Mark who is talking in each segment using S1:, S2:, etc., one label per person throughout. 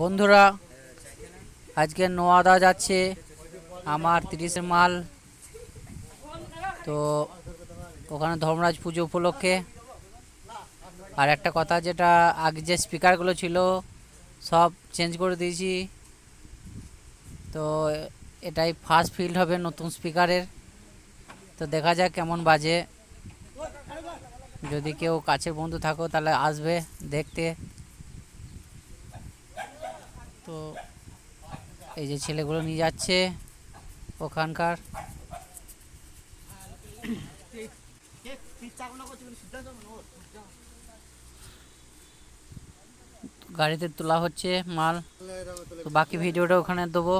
S1: বন্ধুরা, আজকে নোয়াদা যাচ্ছে আমার তিরিশের মাল। তো ওখানে ধর্মরাজ পুজো উপলক্ষে আর একটা কথা যেটা আগে যে স্পিকারগুলো ছিল, সব চেঞ্জ করে দিয়েছি। তো এটাই ফার্স্ট ফিল্ড হবে নতুন স্পিকারের তো দেখা যাক কেমন বাজে। যদি কেউ কাছের বন্ধু থাকো, তাহলে আসবে দেখতে। তো এই যে ছেলেগুলো নিয়ে যাচ্ছে ওখানকার। গাড়িতে তোলা হচ্ছে মাল। তো বাকি ভিডিওটা ওখানে দেবো।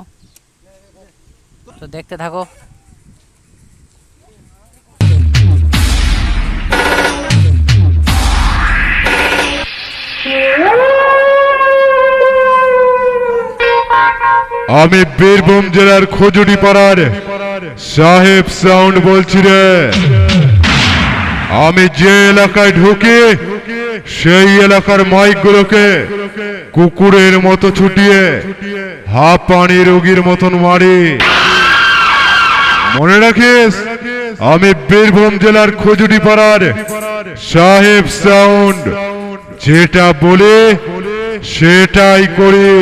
S1: তো দেখতে থাকো।
S2: আমি বীরভূম জেলার খজুরি পাড়ার সাহেব সাউন্ড বলছি রে। আমি যে এলাকায় ঢুকি, সেই এলাকার মাইকগুলোকে কুকুরের মতো ছুটিয়ে, হাফ পানি রোগীর মতন মারি। মনে রাখিস, আমি বীরভূম জেলার খজুরি পাড়ার সাহেব সাউন্ড যেটা বলে, সেটাই করি।